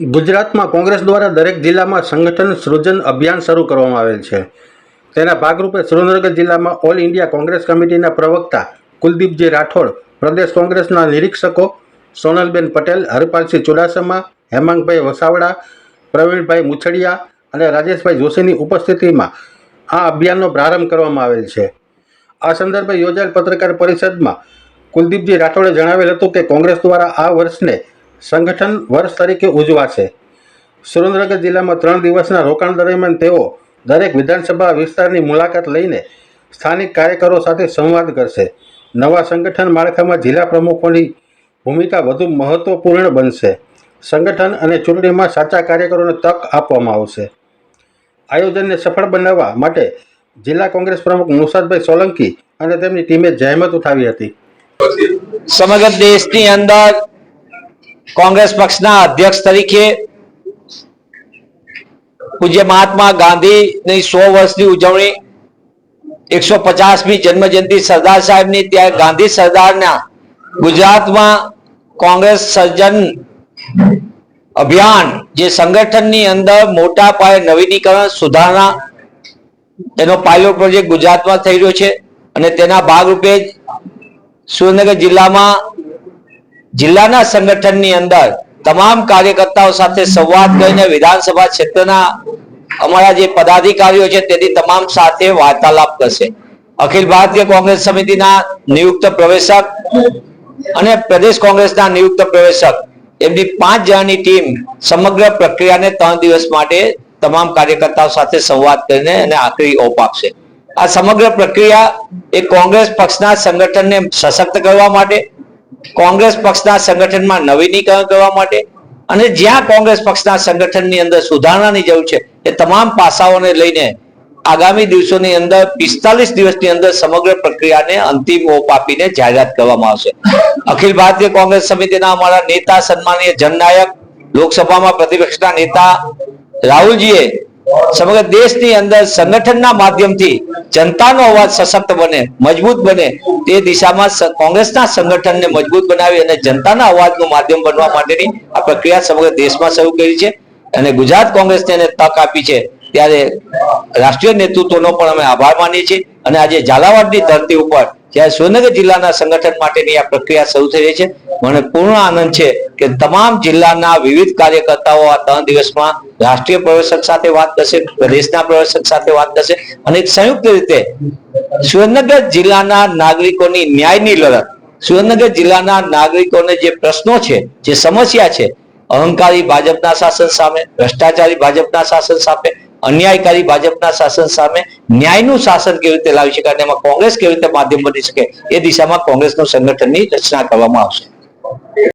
ગુજરાતમાં કોંગ્રેસ દ્વારા દરેક જિલ્લામાં સંગઠન સૃજન અભિયાન શરૂ કરવામાં આવેલ છે. તેના ભાગરૂપે સુરેન્દ્રનગર જિલ્લામાં ઓલ ઇન્ડિયા કોંગ્રેસ કમિટીના પ્રવક્તા કુલદીપજી રાઠોડ, પ્રદેશ કોંગ્રેસના નિરીક્ષકો સોનલબેન પટેલ, હરપાલસિંહ ચુડાસમા, હેમાંગભાઈ વસાવડા, પ્રવીણભાઈ મુછડિયા અને રાજેશભાઈ જોશીની ઉપસ્થિતિમાં આ અભિયાનનો પ્રારંભ કરવામાં આવેલ છે. આ સંદર્ભે યોજાયેલ પત્રકાર પરિષદમાં કુલદીપજી રાઠોડે જણાવેલ હતું કે કોંગ્રેસ દ્વારા આ વર્ષને સંગઠન વર્ષ તરીકે ઉજવાશે. સુરેન્દ્રનગર જિલ્લામાં ત્રણ દિવસના રોકાણ દરમિયાન તેઓ દરેક વિધાનસભા વિસ્તારની મુલાકાત લઈને સ્થાનિક કાર્યકરો સાથે સંવાદ કરશે. નવા સંગઠન માળખામાં જિલ્લા પ્રમુખોની ભૂમિકા વધુ મહત્વપૂર્ણ બનશે. સંગઠન અને ચૂંટણીમાં સાચા કાર્યકરોને તક આપવામાં આવશે. આયોજનને સફળ બનાવવા માટે જિલ્લા કોંગ્રેસ પ્રમુખ મુસાદભાઈ સોલંકી અને તેમની ટીમે જહેમત ઉઠાવી હતી. સમગ્ર દેશની અંદર કોંગ્રેસ પક્ષના અધ્યક્ષ તરીકે પૂજ્ય મહાત્મા ગાંધીની સો વર્ષની ઉજવણી, એકસો પચાસમી જન્મજયંતિ સરદાર સાહેબની ત્યાં ગાંધી સરદારના ગુજરાતમાં કોંગ્રેસ સર્જન અભિયાન જે સંગઠનની અંદર મોટા પાયે નવીનીકરણ, સુધારણા, એનો પાયલોટ પ્રોજેક્ટ ગુજરાતમાં થઈ રહ્યો છે અને તેના ભાગરૂપે સુરેન્દ્રનગર જિલ્લામાં જિલ્લાના સંગઠનની અંદર તમામ કાર્યકર્તાઓ સાથે સંવાદ કરીને વિધાનસભા ક્ષેત્રના અમારા જે પદાધિકારીઓ છે તેની તમામ સાથે વાર્તાલાપ કરશે. અખિલ ભારતીય કોંગ્રેસ સમિતિના નિયુક્ત પ્રવેશક અને પ્રદેશ કોંગ્રેસના નિયુક્ત પ્રવેશક, એમની પાંચ જણાની ટીમ સમગ્ર પ્રક્રિયાને ત્રણ દિવસ માટે તમામ કાર્યકર્તાઓ સાથે સંવાદ કરીને અને આખરી ઓપ આપશે. આ સમગ્ર પ્રક્રિયા એ કોંગ્રેસ પક્ષના સંગઠનને સશક્ત કરવા માટે કોંગ્રેસ પક્ષના સંગઠનમાં નવીનીકરણ કરવા માટે અને જ્યાં કોંગ્રેસ પક્ષના સંગઠનની અંદર સુધારણાની જરૂર છે, એ તમામ પાસાઓને લઈને આગામી દિવસોની અંદર, પિસ્તાલીસ દિવસની અંદર સમગ્ર પ્રક્રિયાને અંતિમ ઓપ આપીને જાહેરાત કરવામાં આવશે. અખિલ ભારતીય કોંગ્રેસ સમિતિના અમારા નેતા, સન્માનીય જનનાયક, લોકસભામાં પ્રતિપક્ષના નેતા રાહુલજીએ સમગ્ર દેશની અંદર સંગઠનના માધ્યમથી જનતાનો અવાજ સશક્ત બને, મજબૂત બને, તે દિશામાં કોંગ્રેસના સંગઠનને મજબૂત બનાવી અને જનતાના અવાજનું માધ્યમ બનવા માટેની આ પ્રક્રિયા સમગ્ર દેશમાં શરૂ કરી છે. અને ગુજરાત કોંગ્રેસને એને તક આપી છે. ત્યારે રાષ્ટ્રીય નેતૃત્વનો પણ અમે આભાર માનીએ છીએ. અને આજે ઝાલાવાડની ધરતી ઉપર જ્યારે સુરેન્દ્રનગર જિલ્લાના સંગઠન માટેની આ પ્રક્રિયા શરૂ થઈ રહી છે. મને પૂર્ણ આનંદ છે કે તમામ જિલ્લાના વિવિધ કાર્યકર્તાઓ આ ત્રણ દિવસમાં રાષ્ટ્રીય પ્રવેશક સાથે વાત કરશે પ્રદેશના પ્રવેશક સાથે વાત કરશે અને સંયુક્ત રીતે સુરેન્દ્રનગર જિલ્લાના નાગરિકોની ન્યાયની લડત. સુરેન્દ્રનગર જિલ્લાના નાગરિકોને જે પ્રશ્નો છે, જે સમસ્યા છે, અહંકારી ભાજપના શાસન સામે, ભ્રષ્ટાચારી ભાજપના શાસન સામે, અન્યાયકારી ભાજપના શાસન સામે ન્યાયનું શાસન કેવી રીતે લાવી શકાય અને એમાં કોંગ્રેસ કેવી રીતે માધ્યમ બની શકે, એ દિશામાં કોંગ્રેસનું સંગઠનની રચના કરવામાં આવશે.